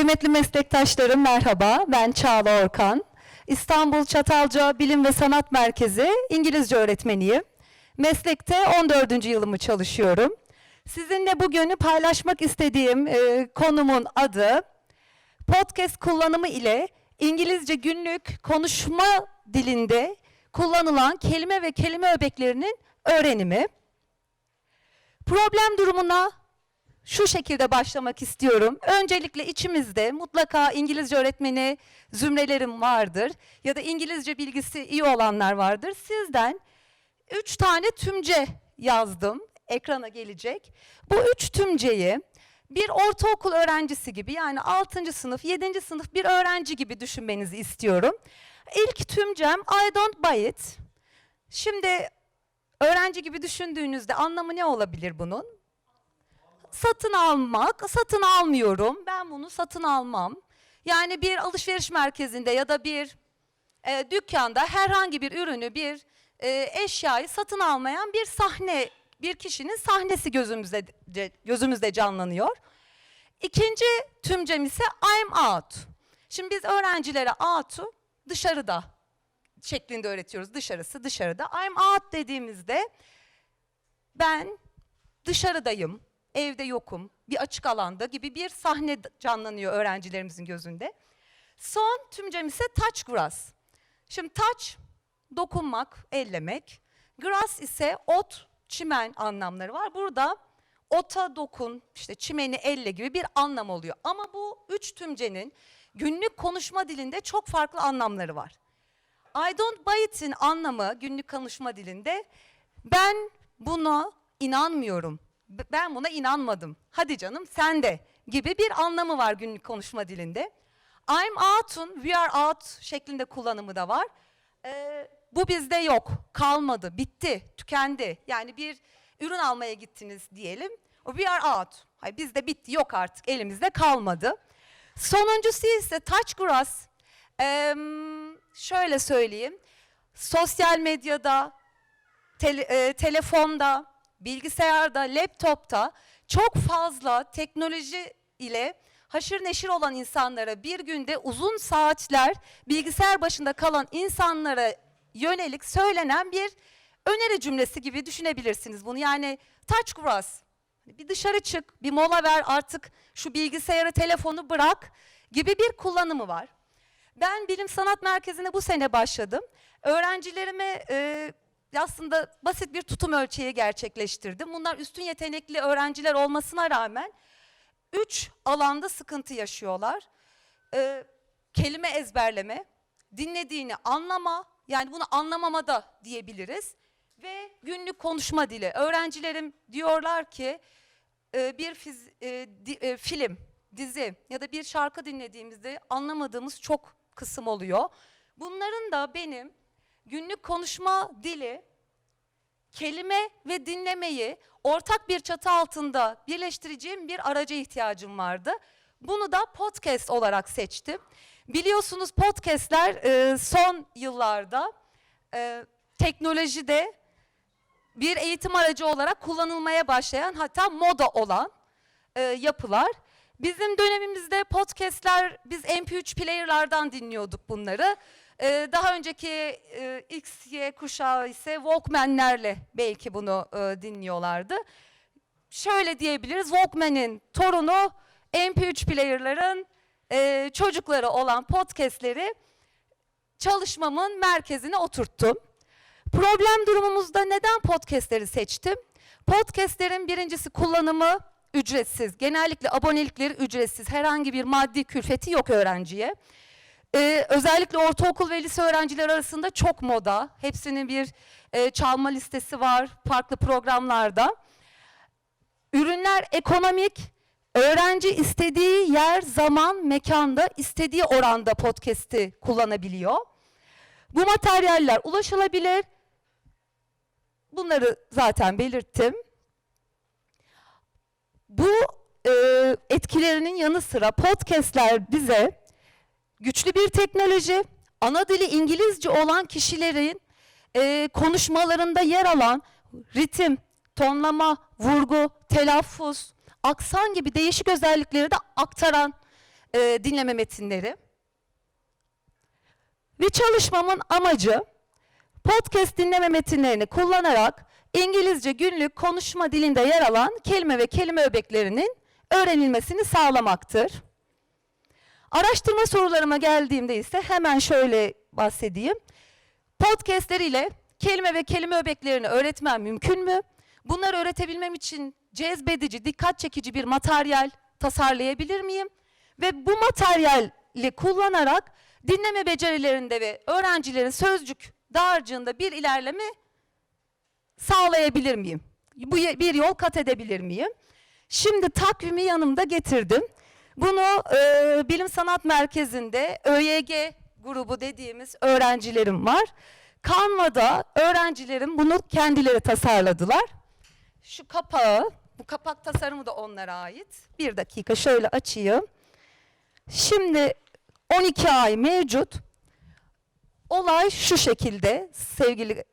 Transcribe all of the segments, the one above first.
Kıymetli meslektaşlarım merhaba, ben Çağla Orkan. İstanbul Çatalca Bilim ve Sanat Merkezi İngilizce öğretmeniyim. Meslekte 14. yılımı çalışıyorum. Sizinle bugünü paylaşmak istediğim e, konumun adı podcast kullanımı ile İngilizce günlük konuşma dilinde kullanılan kelime ve kelime öbeklerinin öğrenimi. Problem durumuna şu şekilde başlamak istiyorum. Öncelikle içimizde mutlaka İngilizce öğretmeni zümrelerim vardır ya da İngilizce bilgisi iyi olanlar vardır. Sizden üç tane tümce yazdım. Ekrana gelecek. Bu üç tümceyi bir ortaokul öğrencisi gibi yani 6. sınıf, 7. sınıf bir öğrenci gibi düşünmenizi istiyorum. İlk tümcem I don't buy it. Şimdi öğrenci gibi düşündüğünüzde anlamı ne olabilir bunun? Satın almak, satın almıyorum. Ben bunu satın almam. Yani bir alışveriş merkezinde ya da bir e, dükkanda herhangi bir ürünü, bir e, eşyayı satın almayan bir sahne, bir kişinin sahnesi gözümüzde gözümüzde canlanıyor. İkinci tümcem ise I'm out. Şimdi biz öğrencilere out'u dışarıda şeklinde öğretiyoruz. Dışarısı dışarıda. I'm out dediğimizde ben dışarıdayım, evde yokum, bir açık alanda gibi bir sahne canlanıyor öğrencilerimizin gözünde. Son tümcem ise touch grass. Şimdi touch, dokunmak, ellemek. Grass ise ot, çimen anlamları var. Burada ota dokun, işte çimeni elle gibi bir anlam oluyor. Ama bu üç tümcenin günlük konuşma dilinde çok farklı anlamları var. I don't buy it'in anlamı günlük konuşma dilinde ben buna inanmıyorum ben buna inanmadım. Hadi canım sen de gibi bir anlamı var günlük konuşma dilinde. I'm out'un we are out şeklinde kullanımı da var. Ee, bu bizde yok, kalmadı, bitti, tükendi. Yani bir ürün almaya gittiniz diyelim. We are out. Hayır, bizde bitti, yok artık, elimizde kalmadı. Sonuncusu ise touch grass. Ee, şöyle söyleyeyim. Sosyal medyada, tele- e, telefonda, bilgisayarda, laptopta çok fazla teknoloji ile haşır neşir olan insanlara bir günde uzun saatler bilgisayar başında kalan insanlara yönelik söylenen bir öneri cümlesi gibi düşünebilirsiniz bunu. Yani touch grass. Bir dışarı çık, bir mola ver artık şu bilgisayarı, telefonu bırak gibi bir kullanımı var. Ben Bilim Sanat Merkezi'ne bu sene başladım. Öğrencilerime e, aslında basit bir tutum ölçeği gerçekleştirdim. Bunlar üstün yetenekli öğrenciler olmasına rağmen üç alanda sıkıntı yaşıyorlar. Ee, kelime ezberleme, dinlediğini anlama, yani bunu anlamama da diyebiliriz. Ve günlük konuşma dili. Öğrencilerim diyorlar ki e, bir fiz, e, di, e, film, dizi ya da bir şarkı dinlediğimizde anlamadığımız çok kısım oluyor. Bunların da benim günlük konuşma dili, kelime ve dinlemeyi ortak bir çatı altında birleştireceğim bir araca ihtiyacım vardı. Bunu da podcast olarak seçtim. Biliyorsunuz podcastler e, son yıllarda e, teknolojide bir eğitim aracı olarak kullanılmaya başlayan hatta moda olan e, yapılar. Bizim dönemimizde podcastler biz MP3 player'lardan dinliyorduk bunları. Ee, daha önceki e, X, Y kuşağı ise Walkman'lerle belki bunu e, dinliyorlardı. Şöyle diyebiliriz, Walkman'in torunu MP3 player'ların e, çocukları olan podcast'leri çalışmamın merkezine oturttum. Problem durumumuzda neden podcast'leri seçtim? Podcast'lerin birincisi kullanımı ücretsiz. Genellikle abonelikleri ücretsiz. Herhangi bir maddi külfeti yok öğrenciye. Ee, özellikle ortaokul ve lise öğrencileri arasında çok moda. Hepsinin bir e, çalma listesi var farklı programlarda. Ürünler ekonomik, öğrenci istediği yer, zaman, mekanda, istediği oranda podcast'i kullanabiliyor. Bu materyaller ulaşılabilir. Bunları zaten belirttim. Bu e, etkilerinin yanı sıra podcast'ler bize güçlü bir teknoloji, ana dili İngilizce olan kişilerin e, konuşmalarında yer alan ritim, tonlama, vurgu, telaffuz, aksan gibi değişik özellikleri de aktaran e, dinleme metinleri. Ve çalışmamın amacı podcast dinleme metinlerini kullanarak İngilizce günlük konuşma dilinde yer alan kelime ve kelime öbeklerinin öğrenilmesini sağlamaktır. Araştırma sorularıma geldiğimde ise hemen şöyle bahsedeyim. Podcastler ile kelime ve kelime öbeklerini öğretmem mümkün mü? Bunları öğretebilmem için cezbedici, dikkat çekici bir materyal tasarlayabilir miyim? Ve bu materyali kullanarak dinleme becerilerinde ve öğrencilerin sözcük dağarcığında bir ilerleme sağlayabilir miyim? Bu bir yol kat edebilir miyim? Şimdi takvimi yanımda getirdim. Bunu e, Bilim Sanat Merkezi'nde ÖYG grubu dediğimiz öğrencilerim var. Canva'da öğrencilerim bunu kendileri tasarladılar. Şu kapağı, bu kapak tasarımı da onlara ait. Bir dakika şöyle açayım. Şimdi 12 ay mevcut. Olay şu şekilde sevgili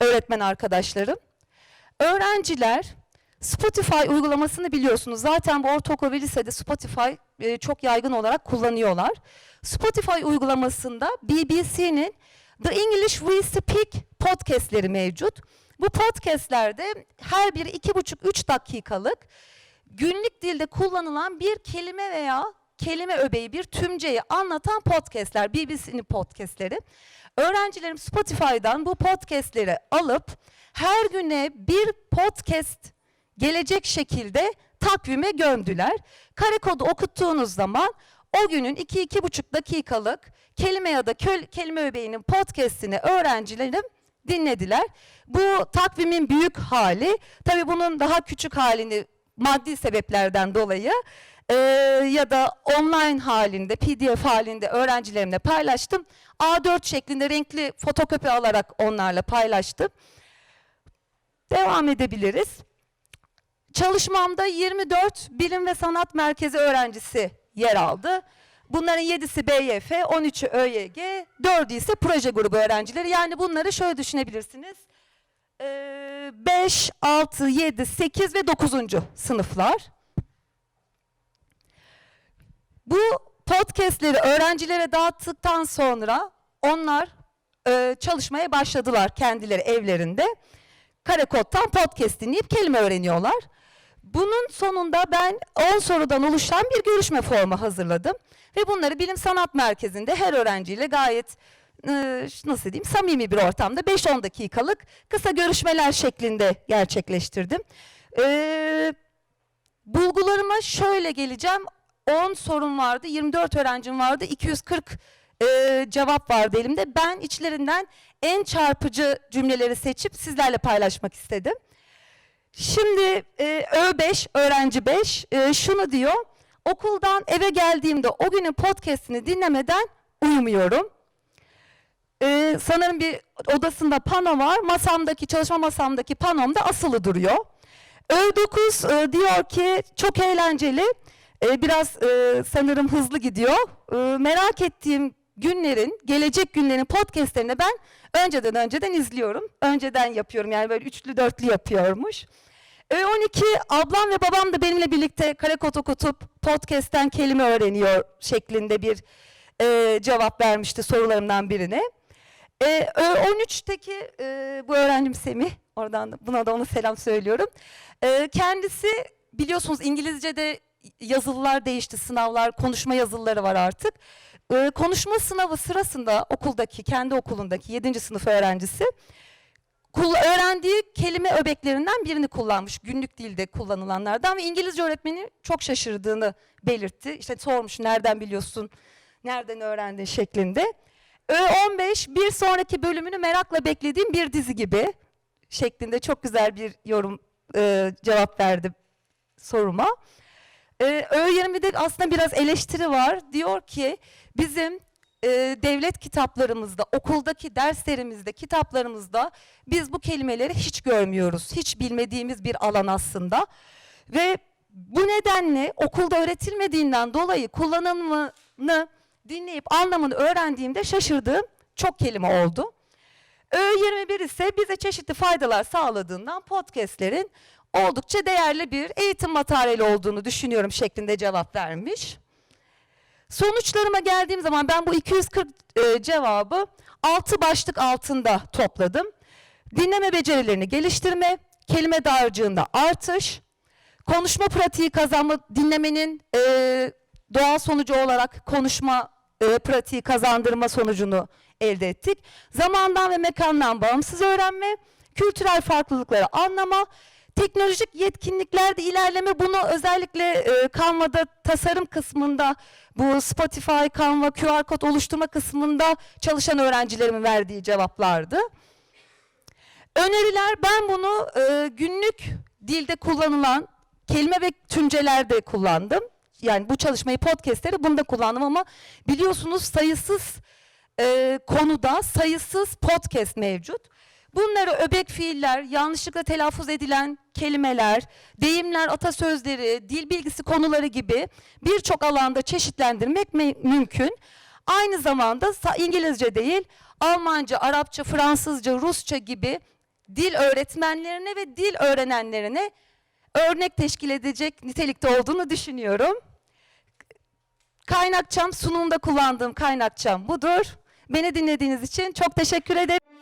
öğretmen arkadaşlarım. Öğrenciler Spotify uygulamasını biliyorsunuz. Zaten bu ortaokul ve lisede Spotify e, çok yaygın olarak kullanıyorlar. Spotify uygulamasında BBC'nin The English We Speak podcastleri mevcut. Bu podcastlerde her biri iki buçuk üç dakikalık günlük dilde kullanılan bir kelime veya kelime öbeği, bir tümceyi anlatan podcastler, BBC'nin podcastleri. Öğrencilerim Spotify'dan bu podcastleri alıp her güne bir podcast gelecek şekilde takvime gömdüler. Kare kodu okuttuğunuz zaman o günün 2-2,5 dakikalık kelime ya da köl- kelime öbeğinin podcastini öğrencilerim dinlediler. Bu takvimin büyük hali, tabii bunun daha küçük halini maddi sebeplerden dolayı eee, ya da online halinde, pdf halinde öğrencilerimle paylaştım. A4 şeklinde renkli fotokopi alarak onlarla paylaştım. Devam edebiliriz. Çalışmamda 24 bilim ve sanat merkezi öğrencisi yer aldı. Bunların 7'si BYF, 13'ü ÖYG, 4'ü ise proje grubu öğrencileri. Yani bunları şöyle düşünebilirsiniz. 5, 6, 7, 8 ve 9. sınıflar. Bu podcastleri öğrencilere dağıttıktan sonra onlar e, çalışmaya başladılar kendileri evlerinde. Karakod'dan podcast dinleyip kelime öğreniyorlar. Bunun sonunda ben 10 sorudan oluşan bir görüşme formu hazırladım. Ve bunları Bilim Sanat Merkezi'nde her öğrenciyle gayet e, nasıl diyeyim samimi bir ortamda 5-10 dakikalık kısa görüşmeler şeklinde gerçekleştirdim. E, bulgularıma şöyle geleceğim. 10 sorun vardı, 24 öğrencim vardı, 240 e, cevap vardı elimde. Ben içlerinden en çarpıcı cümleleri seçip sizlerle paylaşmak istedim. Şimdi e, Ö5, öğrenci 5 e, şunu diyor. Okuldan eve geldiğimde o günün podcastini dinlemeden uyumuyorum. E, sanırım bir odasında pano var. Masamdaki, çalışma masamdaki panom da asılı duruyor. Ö9 e, diyor ki çok eğlenceli. E, biraz e, sanırım hızlı gidiyor. E, merak ettiğim günlerin, gelecek günlerin podcastlerini ben önceden önceden izliyorum. Önceden yapıyorum yani böyle üçlü dörtlü yapıyormuş. Ö12 ablam ve babam da benimle birlikte kare kod okutup podcast'ten kelime öğreniyor şeklinde bir e, cevap vermişti sorularımdan birine. E, Ö13'teki e, bu öğrencim Semih, oradan da, buna da ona selam söylüyorum. E, kendisi biliyorsunuz İngilizce'de yazılılar değişti, sınavlar, konuşma yazılıları var artık. E, konuşma sınavı sırasında okuldaki, kendi okulundaki 7. sınıf öğrencisi öğrendiği kelime öbeklerinden birini kullanmış. Günlük dilde kullanılanlardan ve İngilizce öğretmeni çok şaşırdığını belirtti. İşte sormuş nereden biliyorsun, nereden öğrendin şeklinde. Ö15 bir sonraki bölümünü merakla beklediğim bir dizi gibi şeklinde çok güzel bir yorum e, cevap verdi soruma. E, Ö20'de aslında biraz eleştiri var. Diyor ki bizim e, devlet kitaplarımızda, okuldaki derslerimizde, kitaplarımızda biz bu kelimeleri hiç görmüyoruz. Hiç bilmediğimiz bir alan aslında. Ve bu nedenle okulda öğretilmediğinden dolayı kullanımını dinleyip anlamını öğrendiğimde şaşırdığım çok kelime oldu. Ö21 ise bize çeşitli faydalar sağladığından podcastlerin oldukça değerli bir eğitim materyali olduğunu düşünüyorum şeklinde cevap vermiş. Sonuçlarıma geldiğim zaman ben bu 240 e, cevabı 6 başlık altında topladım. Dinleme becerilerini geliştirme, kelime dağarcığında artış, konuşma pratiği kazanma, dinlemenin e, doğal sonucu olarak konuşma e, pratiği kazandırma sonucunu elde ettik. Zamandan ve mekandan bağımsız öğrenme, kültürel farklılıkları anlama, teknolojik yetkinliklerde ilerleme bunu özellikle e, Canva'da tasarım kısmında bu Spotify, Canva, QR kod oluşturma kısmında çalışan öğrencilerimin verdiği cevaplardı. Öneriler ben bunu e, günlük dilde kullanılan kelime ve tümcelerde kullandım. Yani bu çalışmayı podcastleri bunda kullandım ama biliyorsunuz sayısız e, konuda sayısız podcast mevcut. Bunları öbek fiiller, yanlışlıkla telaffuz edilen kelimeler, deyimler, atasözleri, dil bilgisi konuları gibi birçok alanda çeşitlendirmek me- mümkün. Aynı zamanda İngilizce değil, Almanca, Arapça, Fransızca, Rusça gibi dil öğretmenlerine ve dil öğrenenlerine örnek teşkil edecek nitelikte olduğunu düşünüyorum. Kaynakçam sunumda kullandığım kaynakçam budur. Beni dinlediğiniz için çok teşekkür ederim.